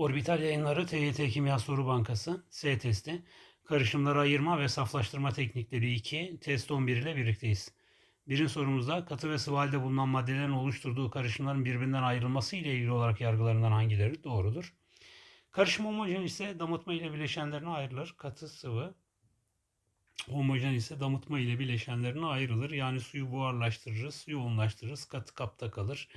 Orbital yayınları TYT Kimya Soru Bankası S testi. Karışımları ayırma ve saflaştırma teknikleri 2. Test 11 ile birlikteyiz. Birinci sorumuzda katı ve sıvı halde bulunan maddelerin oluşturduğu karışımların birbirinden ayrılması ile ilgili olarak yargılarından hangileri doğrudur? Karışım homojen ise damıtma ile bileşenlerine ayrılır. Katı sıvı homojen ise damıtma ile bileşenlerine ayrılır. Yani suyu buharlaştırırız, yoğunlaştırırız, katı kapta kalır,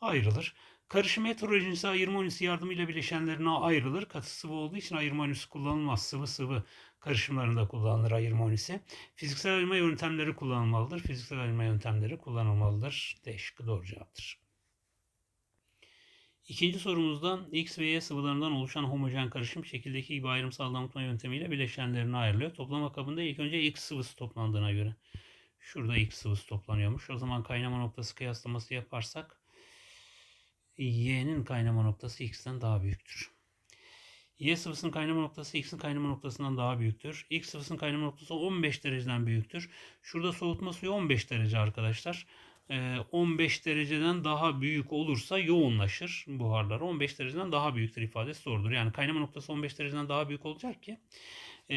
ayrılır. Karışım heterojen ise ayırma ünitesi yardımıyla bileşenlerine ayrılır. Katı sıvı olduğu için ayırma ünitesi kullanılmaz. Sıvı sıvı karışımlarında kullanılır ayırma ünitesi. Fiziksel ayırma yöntemleri kullanılmalıdır. Fiziksel ayırma yöntemleri kullanılmalıdır. D şıkkı doğru cevaptır. İkinci sorumuzda X ve Y sıvılarından oluşan homojen karışım şekildeki gibi ayrımsal damıtma yöntemiyle bileşenlerine ayrılıyor. Toplama kabında ilk önce X sıvısı toplandığına göre. Şurada X sıvısı toplanıyormuş. O zaman kaynama noktası kıyaslaması yaparsak Y'nin kaynama noktası X'ten daha büyüktür. Y sıvısının kaynama noktası X'in kaynama noktasından daha büyüktür. X sıvısının kaynama noktası 15 dereceden büyüktür. Şurada soğutma suyu 15 derece arkadaşlar. 15 dereceden daha büyük olursa yoğunlaşır buharlar. 15 dereceden daha büyüktür ifadesi doğrudur. Yani kaynama noktası 15 dereceden daha büyük olacak ki e,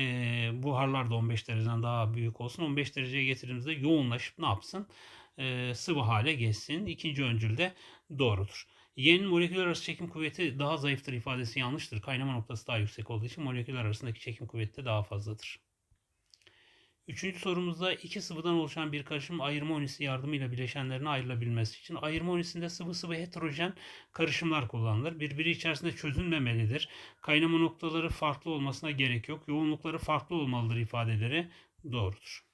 buharlar da 15 dereceden daha büyük olsun. 15 dereceye getirdiğimizde yoğunlaşıp ne yapsın? E, sıvı hale geçsin. İkinci öncül de doğrudur. Y'nin moleküller arası çekim kuvveti daha zayıftır ifadesi yanlıştır. Kaynama noktası daha yüksek olduğu için moleküller arasındaki çekim kuvveti de daha fazladır. Üçüncü sorumuzda iki sıvıdan oluşan bir karışım ayırma ünitesi yardımıyla bileşenlerine ayrılabilmesi için ayırma ünitesinde sıvı sıvı heterojen karışımlar kullanılır. Birbiri içerisinde çözünmemelidir. Kaynama noktaları farklı olmasına gerek yok. Yoğunlukları farklı olmalıdır ifadeleri doğrudur.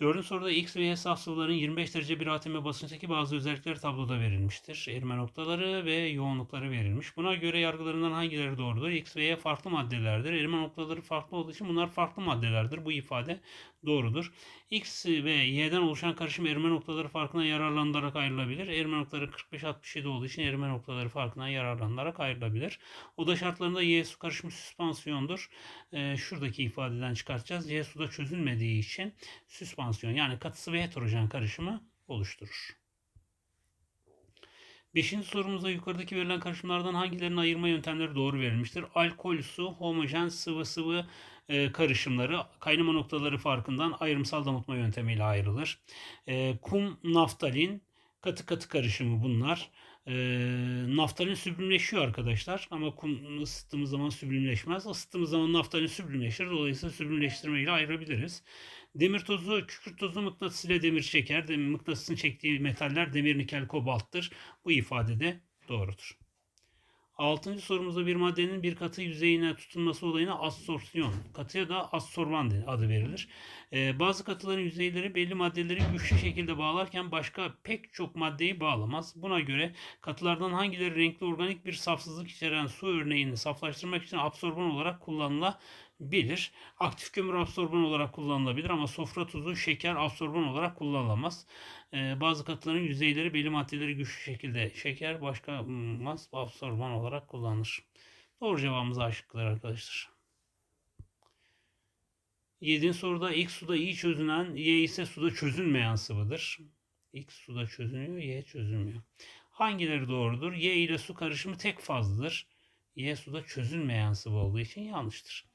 Dördüncü soruda X ve Y saf sıvıların 25 derece bir atm basınçtaki bazı özellikleri tabloda verilmiştir. Erime noktaları ve yoğunlukları verilmiş. Buna göre yargılarından hangileri doğrudur? X ve Y farklı maddelerdir. Erime noktaları farklı olduğu için bunlar farklı maddelerdir. Bu ifade doğrudur. X ve Y'den oluşan karışım erime noktaları farkına yararlanılarak ayrılabilir. Erime noktaları 45-67 olduğu için erime noktaları farkından yararlanılarak ayrılabilir. Oda şartlarında Y su karışımı süspansiyondur. Ee, şuradaki ifadeden çıkartacağız. Y suda çözülmediği için süspansiyon yani katısı ve heterojen karışımı oluşturur. Beşinci sorumuzda yukarıdaki verilen karışımlardan hangilerinin ayırma yöntemleri doğru verilmiştir? Alkol, su, homojen, sıvı sıvı e, karışımları kaynama noktaları farkından ayrımsal damıtma yöntemiyle ayrılır. E, kum, naftalin, katı katı karışımı bunlar. E, naftalin süblimleşiyor arkadaşlar ama kum ısıttığımız zaman süblimleşmez. Isıttığımız zaman naftalin süblimleşir. Dolayısıyla süblimleştirme ile ayırabiliriz. Demir tozu, kükürt tozu mıknatıs ile demir çeker. Demir, mıknatısın çektiği metaller demir, nikel, kobalttır. Bu ifade de doğrudur. Altıncı sorumuzda bir maddenin bir katı yüzeyine tutunması olayına adsorpsiyon, katıya da adsorban adı verilir. Ee, bazı katıların yüzeyleri belli maddeleri güçlü şekilde bağlarken başka pek çok maddeyi bağlamaz. Buna göre katılardan hangileri renkli organik bir safsızlık içeren su örneğini saflaştırmak için absorban olarak kullanılabilir. Aktif kömür absorban olarak kullanılabilir ama sofra tuzu, şeker absorban olarak kullanılamaz. Ee, bazı katıların yüzeyleri belli maddeleri güçlü şekilde şeker başka mas absorban olarak kullanılır. Doğru cevabımız A arkadaşlar. 7. soruda X suda iyi çözünen, Y ise suda çözünmeyen sıvıdır. X suda çözünüyor, Y çözülmüyor. Hangileri doğrudur? Y ile su karışımı tek fazladır. Y suda çözünmeyen sıvı olduğu için yanlıştır.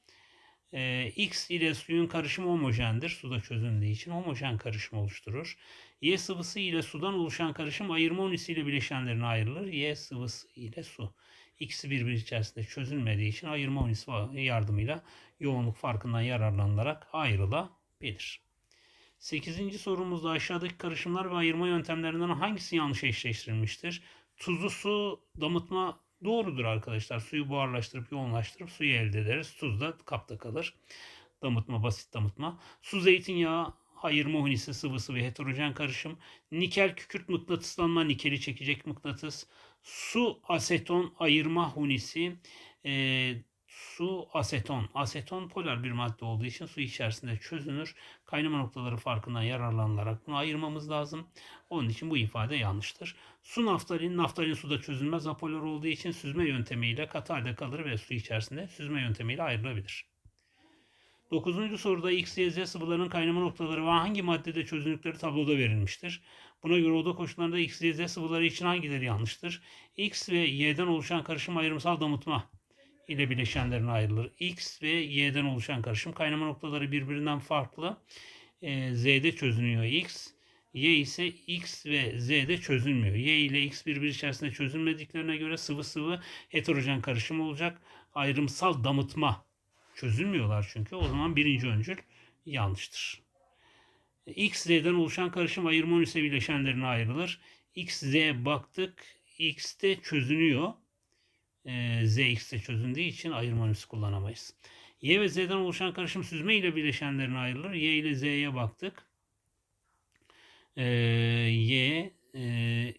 Ee, X ile suyun karışımı homojendir. Suda çözündüğü için homojen karışım oluşturur. Y sıvısı ile sudan oluşan karışım ayırma ünisiyle bileşenlerine ayrılır. Y sıvısı ile su. İkisi birbiri içerisinde çözülmediği için ayırma ünisi yardımıyla yoğunluk farkından yararlanılarak ayrılabilir. 8. sorumuzda aşağıdaki karışımlar ve ayırma yöntemlerinden hangisi yanlış eşleştirilmiştir? Tuzlu su damıtma doğrudur arkadaşlar. Suyu buharlaştırıp yoğunlaştırıp suyu elde ederiz. Tuz da kapta kalır. Damıtma basit damıtma. Su zeytinyağı ayırma hunisi sıvısı ve heterojen karışım. Nikel kükürt mıknatıslanma nikeli çekecek mıknatıs. Su aseton ayırma hunisi. E, su aseton. Aseton polar bir madde olduğu için su içerisinde çözünür. Kaynama noktaları farkından yararlanılarak bunu ayırmamız lazım. Onun için bu ifade yanlıştır. Su naftalin, naftalin suda çözülmez apolar olduğu için süzme yöntemiyle katı halde kalır ve su içerisinde süzme yöntemiyle ayrılabilir. Dokuzuncu soruda X, Y, Z sıvılarının kaynama noktaları ve hangi maddede çözünürlükleri tabloda verilmiştir. Buna göre oda koşullarında X, Y, Z sıvıları için hangileri yanlıştır? X ve Y'den oluşan karışım ayrımsal damıtma ile bileşenlerine ayrılır. X ve Y'den oluşan karışım kaynama noktaları birbirinden farklı. Ee, Z'de çözünüyor X. Y ise X ve Z'de çözülmüyor. Y ile X birbiri içerisinde çözülmediklerine göre sıvı sıvı heterojen karışım olacak. Ayrımsal damıtma çözülmüyorlar çünkü. O zaman birinci öncül yanlıştır. X, Z'den oluşan karışım ayırma ünite bileşenlerine ayrılır. X, Z baktık. X'te çözünüyor. Ee, Z, X'te çözündüğü için ayırma ünitesi kullanamayız. Y ve Z'den oluşan karışım süzme ile bileşenlerine ayrılır. Y ile Z'ye baktık. Y, e,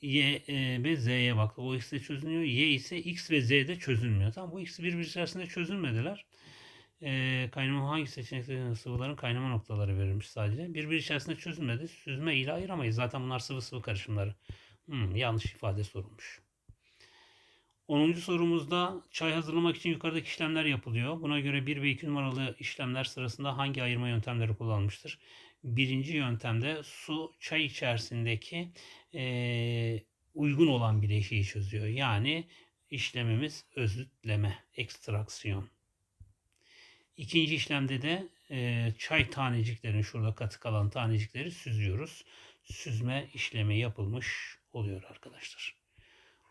Y e, ve Z'ye baktık. O X'te çözünüyor. Y ise X ve Z'de çözülmüyor. Tamam bu ikisi birbiri içerisinde çözülmediler. Ee, kaynama hangi seçeneklerin sıvıların kaynama noktaları verilmiş sadece. Birbiri içerisinde çözülmedi. Süzme ile ayıramayız. Zaten bunlar sıvı sıvı karışımları. Hmm, yanlış ifade sorulmuş. 10. sorumuzda çay hazırlamak için yukarıdaki işlemler yapılıyor. Buna göre 1 ve 2 numaralı işlemler sırasında hangi ayırma yöntemleri kullanılmıştır? Birinci yöntemde su çay içerisindeki e, uygun olan bileşiği çözüyor. Yani işlemimiz özütleme, ekstraksiyon. İkinci işlemde de e, çay taneciklerini şurada katı kalan tanecikleri süzüyoruz. Süzme işlemi yapılmış oluyor arkadaşlar.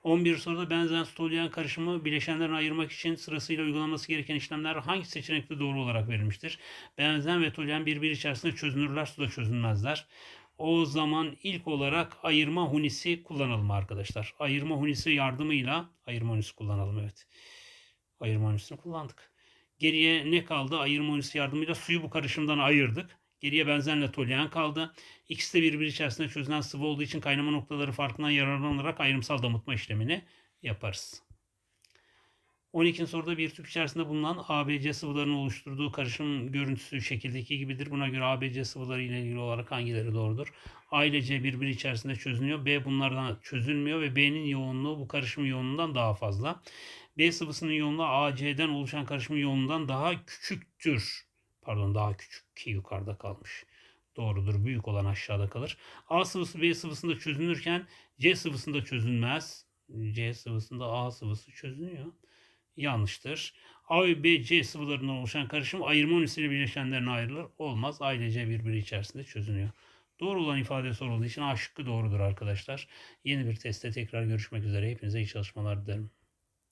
11 soruda benzen stolyen karışımı bileşenlerini ayırmak için sırasıyla uygulanması gereken işlemler hangi seçenekte doğru olarak verilmiştir? Benzen ve toluen birbiri içerisinde çözünürler, suda çözünmezler. O zaman ilk olarak ayırma hunisi kullanalım arkadaşlar. Ayırma hunisi yardımıyla ayırma hunisi kullanalım evet. Ayırma hunisini kullandık. Geriye ne kaldı? Ayırma hunisi yardımıyla suyu bu karışımdan ayırdık. Geriye benzenle toluen kaldı. İkisi de birbiri içerisinde çözülen sıvı olduğu için kaynama noktaları farkından yararlanarak ayrımsal damıtma işlemini yaparız. 12. soruda bir tüp içerisinde bulunan ABC sıvılarının oluşturduğu karışım görüntüsü şekildeki gibidir. Buna göre ABC sıvıları ile ilgili olarak hangileri doğrudur? A ile C birbiri içerisinde çözünüyor. B bunlardan çözülmüyor ve B'nin yoğunluğu bu karışım yoğunluğundan daha fazla. B sıvısının yoğunluğu AC'den oluşan karışım yoğunluğundan daha küçüktür. Pardon daha küçük ki yukarıda kalmış. Doğrudur. Büyük olan aşağıda kalır. A sıvısı B sıvısında çözünürken C sıvısında çözünmez. C sıvısında A sıvısı çözünüyor. Yanlıştır. A ve B, C sıvılarından oluşan karışım ayırma ünitesiyle bileşenlerine ayrılır. Olmaz. A ile C birbiri içerisinde çözünüyor. Doğru olan ifade sorulduğu için A şıkkı doğrudur arkadaşlar. Yeni bir testte tekrar görüşmek üzere. Hepinize iyi çalışmalar dilerim.